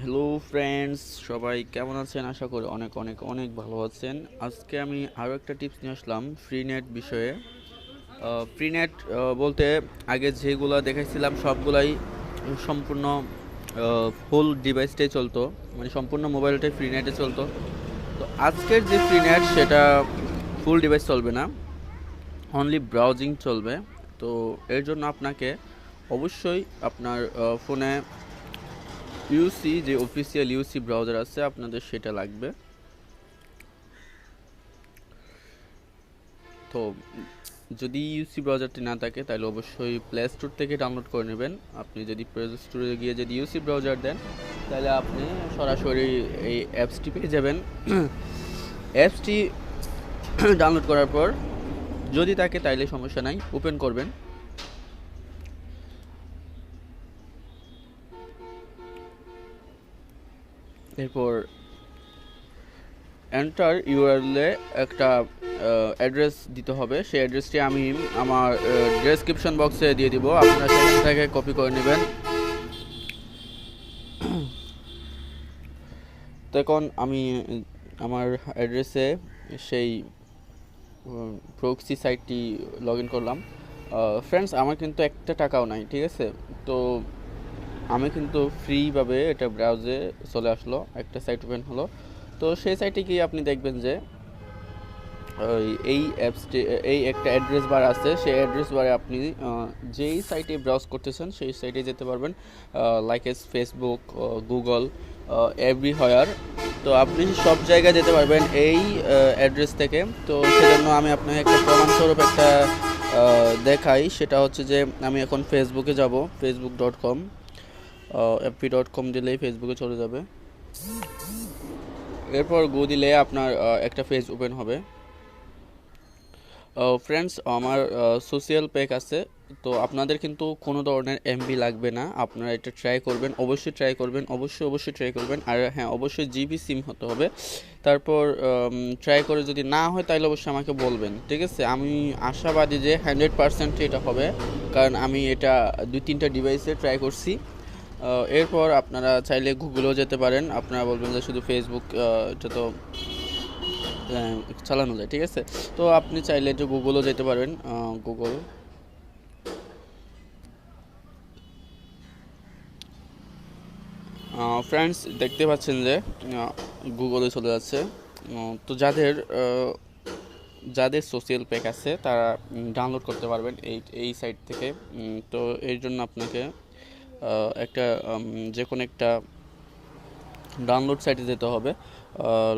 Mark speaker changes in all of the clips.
Speaker 1: Hello friends সবাই কেমন আছেন? আশা করি অনেক অনেক অনেক ভালো আছেন। আজকে আমি আরও একটা টিপস নিয়ে আসলাম ফ্রি নেট বিষয়ে ফ্রি নেট বলতে আগে যেগুলো দেখাইছিলাম, সবগুলাই সম্পূর্ণ ফুল ডিভাইসটাই চলতো। মানে সম্পূর্ণ মোবাইলটাই ফ্রি নেটে চলতো। তো আজকের যে ফ্রি নেট সেটা ফুল ডিভাইস চলবে না। অনলি ব্রাউজিং চলবে। তো এর জন্য আপনাকে অবশ্যই আপনার ফোনে ইউসি যে অফিসিয়াল ইউসি ব্রাউজার আছে, আপনাদের সেটা লাগবে। তো, যদি ইউসি ব্রাউজারটি না থাকে, তাহলে অবশ্যই প্লে স্টোর থেকে ডাউনলোড করে নেবেন। আপনি যদি প্লে স্টোরে গিয়ে যদি ইউসি ব্রাউজার দেন, তাহলে আপনি সরাসরি এই অ্যাপসটি পেয়ে যাবেন। অ্যাপসটি ডাউনলোড করার পর যদি থাকে তাইলে সমস্যা নাই ওপেন করবেন। এরপর এন্টার ইউআরএলে একটা অ্যাড্রেস দিতে হবে। সেই অ্যাড্রেসটি আমি আমার ডেসক্রিপশন বক্সে দিয়ে দিব। আপনারা সেখান থেকে কপি করে নেবেন। তো এখন আমি, আমার অ্যাড্রেসে সেই প্রক্সি সাইটটি লগ ইন করলাম। ফ্রেন্ডস আমার কিন্তু একটা টাকাও নাই, ঠিক আছে? তো আমি কিন্তু ফ্রিভাবে এটা ব্রাউজে চলে আসলো। একটা সাইট ওপেন হলো। তো সেই সাইটে গিয়ে আপনি দেখবেন যে এই অ্যাপসটি এই একটা অ্যাড্রেস বার আছে। সেই অ্যাড্রেস বারে আপনি যেই সাইটে ব্রাউজ করতেছেন, সেই সাইটে যেতে পারবেন। Like as Facebook Google everywhere তো আপনি সব জায়গায় যেতে পারবেন এই অ্যাড্রেস থেকে। তো সেজন্য আমি আপনাকে একটা প্রমাণস্বরূপ একটা দেখাই। সেটা হচ্ছে যে, আমি এখন ফেসবুকে যাব Facebook dot com FB dot com দিলেই ফেসবুকে চলে যাবে। এরপর গো দিলে আপনার একটা পেজ ওপেন হবে। ফ্রেন্ডস আমার সোশ্যাল পেক আছে। তো আপনাদের কিন্তু কোনো ধরনের এমবি লাগবে না। আপনারা এটা ট্রাই করবেন, অবশ্যই ট্রাই করবেন, অবশ্যই অবশ্যই ট্রাই করবেন। আর হ্যাঁ অবশ্যই জিবি সিম হতে হবে। তারপর ট্রাই করে যদি না হয়, তাহলে অবশ্যই আমাকে বলবেন, ঠিক আছে? আমি আশাবাদী যে হান্ড্রেড পারসেন্ট এটা হবে। কারণ আমি এটা দুই তিনটা ডিভাইসে ট্রাই করছি। এরপর আপনারা চাইলে গুগলেও যেতে পারেন। আপনারা বলবেন যে শুধু ফেসবুক এটা তো চালানো যায়, ঠিক আছে? তো আপনি চাইলে যে গুগলও যেতে পারবেন গুগল ফ্রেন্ডস দেখতে পাচ্ছেন যে গুগলে চলে যাচ্ছে। তো যাদের যাদের সোশ্যাল প্যাক আছে, তারা ডাউনলোড করতে পারবেন এই এই সাইট থেকে। তো এর জন্য আপনাকে একটা যে কোনো একটা ডাউনলোড সাইটে যেতে হবে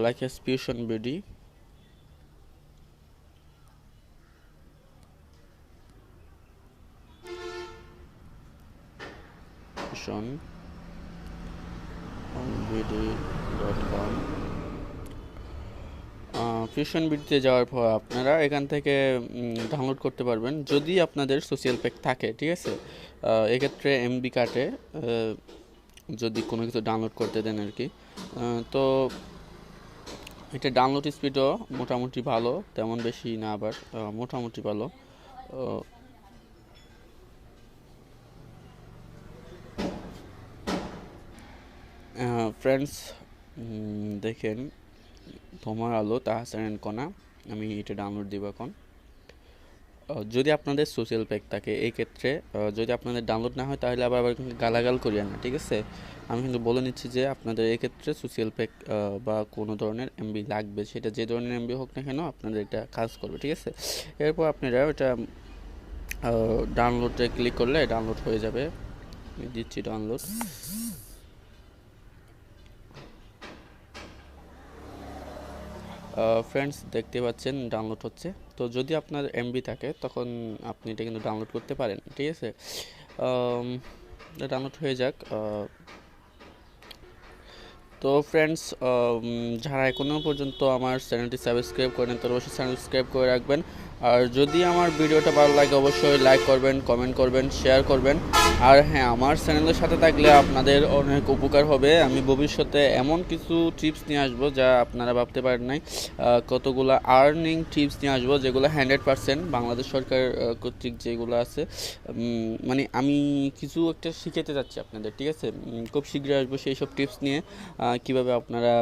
Speaker 1: like as fusion BD fusion বিডিতে যাওয়ার পর আপনারা এখান থেকে ডাউনলোড করতে পারবেন। যদি আপনাদের সোশ্যাল প্যাক থাকে, ঠিক আছে? এক্ষেত্রে এমবি কাটে যদি কোনো কিছু ডাউনলোড করতে দেন আর কি। তো এটা ডাউনলোড স্পিডও মোটামুটি ভালো, তেমন বেশি না আবার মোটামুটি ভালো। ফ্রেন্ডস দেখেন, তোমার আলো, তাহসান কণা আমি এটা ডাউনলোড দিব এখন। যদি আপনাদের সোশ্যাল প্যাক থাকে, এই ক্ষেত্রে যদি আপনাদের ডাউনলোড না হয়, তাহলে আবার আবার গালাগাল করিয়ে না, ঠিক আছে? আমি কিন্তু বলে নিচ্ছি যে, আপনাদের এই ক্ষেত্রে সোশ্যাল প্যাক বা কোনো ধরনের এমবি লাগবে, সেটা যে ধরনের এমবি হোক না কেন, আপনাদের এটা কাজ করবে, ঠিক আছে? এরপর আপনারা ওটা ডাউনলোডে ক্লিক করলে ডাউনলোড হয়ে যাবে। দিচ্ছি ডাউনলোড ফ্রেন্ডস দেখতে পাচ্ছেন ডাউনলোড হচ্ছে। তো যদি আপনার এমবি থাকে, তখন আপনি এটা কিন্তু ডাউনলোড করতে পারেন, ঠিক আছে? ডাউনলোড হয়ে যাক তো ফ্রেন্ডস যারা এখনও পর্যন্ত আমার চ্যানেলটি সাবস্ক্রাইব করেন তারা অবশ্যই সাবস্ক্রাইব করে রাখবেন। আর যদি আমার ভিডিওটা ভালো লাগে, অবশ্যই লাইক করবেন কমেন্ট করবেন শেয়ার করবেন। আর হ্যাঁ আমার চ্যানেলের সাথে থাকলে আপনাদের অনেক উপকার হবে। আমি ভবিষ্যতে এমন কিছু টিপস নিয়ে আসব যা আপনারা ভাবতে পারেন নাই। কতগুলো আর্নিং টিপস নিয়ে আসব, যেগুলো হান্ড্রেড পার্সেন্ট বাংলাদেশ সরকার কর্তৃক যেগুলো আছে। মানে আমি কিছু একটা শিখাতে যাচ্ছি আপনাদের, ঠিক আছে? খুব শীঘ্রই আসব সেই সব টিপস নিয়ে। কীভাবে আপনারা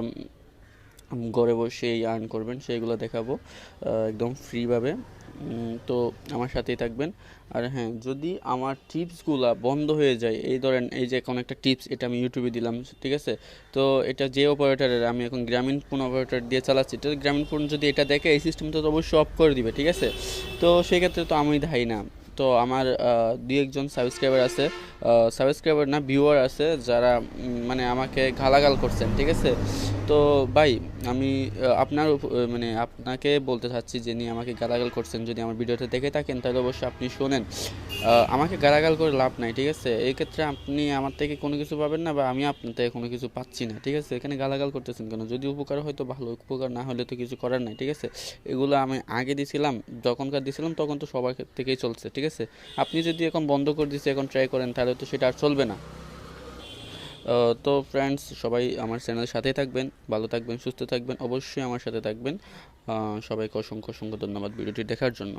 Speaker 1: ঘরে বসেই আর্ন করবেন, সেইগুলো দেখাবো একদম ফ্রিভাবে তো আমার সাথেই থাকবেন। আর হ্যাঁ যদি আমার টিপসগুলো বন্ধ হয়ে যায়, এই ধরেন, এই যে কোনো একটা টিপস এটা আমি ইউটিউবে দিলাম, ঠিক আছে? তো এটা যে অপারেটরের আমি এখন গ্রামীণ ফোন অপারেটর দিয়ে চালাচ্ছি, তো গ্রামীণ ফোন যদি এটা দেখে, এই সিস্টেমটা তো অবশ্যই অফ করে দিবে, ঠিক আছে? তো সেক্ষেত্রে তো আমি দায়ী না। তো আমার দুই একজন সাবস্ক্রাইবার আছে সাবস্ক্রাইবার না ভিউয়ার আছে যারা মানে আমাকে গালাগাল করছেন, ঠিক আছে? তো ভাই, আমি আপনার মানে আপনাকে বলতে চাচ্ছি যে নিয়ে আমাকে গালাগাল করছেন, যদি আমার ভিডিওটা দেখে থাকেন, তাহলে অবশ্যই আপনি শোনেন। আমাকে গালাগাল করে লাভ নাই, ঠিক আছে? এই ক্ষেত্রে আপনি আমার থেকে কোনো কিছু পাবেন না বা আমি আপনার থেকে কোনো কিছু পাচ্ছি না, ঠিক আছে? এখানে গালাগাল করতেছেন কেন? যদি উপকার হয়তো ভালো, উপকার না হলে তো কিছু করার নাই, ঠিক আছে? এগুলো আমি আগে দিছিলাম, যখনকার দিছিলাম, তখন তো সবার থেকেই চলছে, ঠিক আছে? আপনি যদি এখন বন্ধ করে দিচ্ছে এখন ট্রাই করেন, তাহলে তো সেটা আর চলবে না। তো ফ্রেন্ডস সবাই আমার চ্যানেলের সাথেই থাকবেন, ভালো থাকবেন, সুস্থ থাকবেন, অবশ্যই আমার সাথে থাকবেন। সবাইকে অসংখ্য অসংখ্য ধন্যবাদ ভিডিওটি দেখার জন্য।